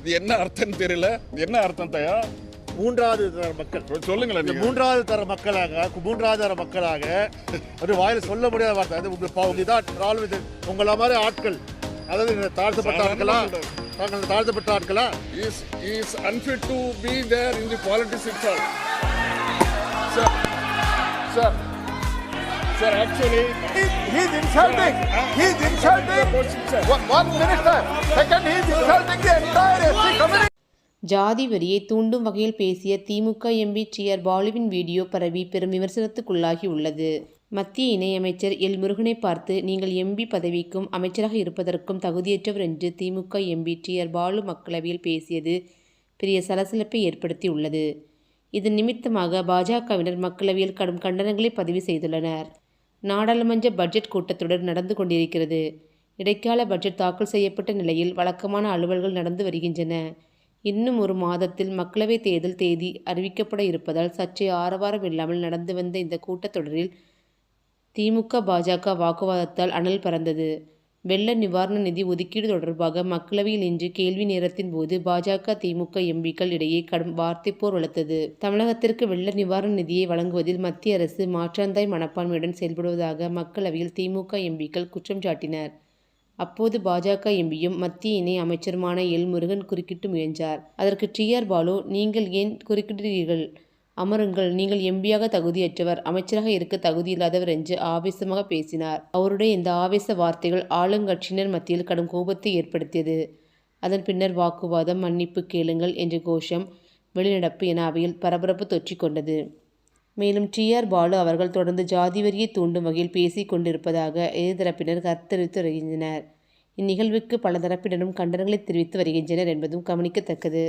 இது என்ன அர்த்தம் தெரியல இது என்ன அர்த்தம் தயா மூன்றாவது தர மக்கள் சொல்லுங்களேன் இந்த நீங்க மூன்றாவது தர மக்களாக மூன்றாவது தர மக்களாக அது வாயில சொல்ல முடியாத வார்த்தை அது உங்க பா- உங்க இதான் உங்கள மாதிரி ஆட்கள் அதாவது தாழ்த்தப்பட்ட ஆட்களா தாங்கள் தாழ்த்தப்பட்ட ஆட்களா is is unfit to be there in the politics itself. Sir, sir, sir, actually, He's insulting. He's insulting. One one minister. Second, he's insulting the. ஜாதி வரியை தூண்டும் வகையில் பேசிய திமுக எம்பி டிஆர் பாலுவின் வீடியோ பரவி பெரும் விமர்சனத்துக்குள்ளாகி உள்ளது. மத்திய இணையமைச்சர் எல் முருகனை பார்த்து நீங்கள் எம்பி பதவிக்கும் அமைச்சராக இருப்பதற்கும் தகுதியற்றவர் என்று திமுக எம்பி டிஆர் பாலு மக்களவையில் பேசியது பெரிய சலசலப்பை ஏற்படுத்தி உள்ளது இதன் நிமித்தமாக பாஜகவினர் மக்களவையில் கடும் கண்டனங்களை பதிவு செய்துள்ளனர். நாடாளுமன்ற பட்ஜெட் கூட்டத்தொடர் நடந்து கொண்டிருக்கிறது. இடைக்கால பட்ஜெட் தாக்கல் செய்யப்பட்ட நிலையில் வழக்கமான அலுவல்கள் நடந்து வருகின்றன. இன்னும் ஒரு மாதத்தில் மக்களவைத் தேர்தல் தேதி அறிவிக்கப்பட இருப்பதால் சர்ச்சை ஆரவாரம் இல்லாமல் நடந்து வந்த இந்த கூட்டத்தொடரில் திமுக பாஜக வாக்குவாதத்தால் அனல் பறந்தது. வெள்ள நிவாரண நிதி ஒதுக்கீடு தொடர்பாக மக்களவையில் இன்று கேள்வி நேரத்தின் போது பாஜக திமுக எம்பிக்கள் இடையே கடும் வார்த்தை போர் வளர்த்தது. தமிழகத்திற்கு வெள்ள நிவாரண நிதியை வழங்குவதில் மத்திய அரசு மாற்றாந்தாய் மனப்பான்மையுடன் செயல்படுவதாக மக்களவையில் திமுக எம்பிக்கள் குற்றம் சாட்டினர். அப்போது பாஜக எம்பியும் மத்திய இணை அமைச்சருமான எல் முருகன் குறுக்கிட்டு முயன்றார். அதற்கு டிஆர் பாலு நீங்கள் ஏன் குறுக்கிடுகிறீர்கள்? அமருங்கள் நீங்கள் எம்பியாக தகுதியற்றவர் அமைச்சராக இருக்க தகுதியில்லாதவர் என்று ஆவேசமாக பேசினார். அவருடைய இந்த ஆவேச வார்த்தைகள் ஆளுங்கட்சியினர் மத்தியில் கடும் கோபத்தை ஏற்படுத்தியது. அதன் பின்னர் வாக்குவாதம் மன்னிப்பு கேளுங்கள் என்ற கோஷம் வெளிநடப்பு என அவையில் பரபரப்பு தொற்றிக் மேலும் மேலும் டிஆர் பாலு அவர்கள் தொடர்ந்து ஜாதி வரியை தூண்டும் வகையில் பேசிக் கொண்டிருப்பதாக எதிர்தரப்பினர் கருத்தரித்து வருகின்றனர். இந்நிகழ்வுக்கு பல தரப்பினரும் கண்டனங்களை தெரிவித்து வருகின்றனர் என்பதும் கவனிக்கத்தக்கது.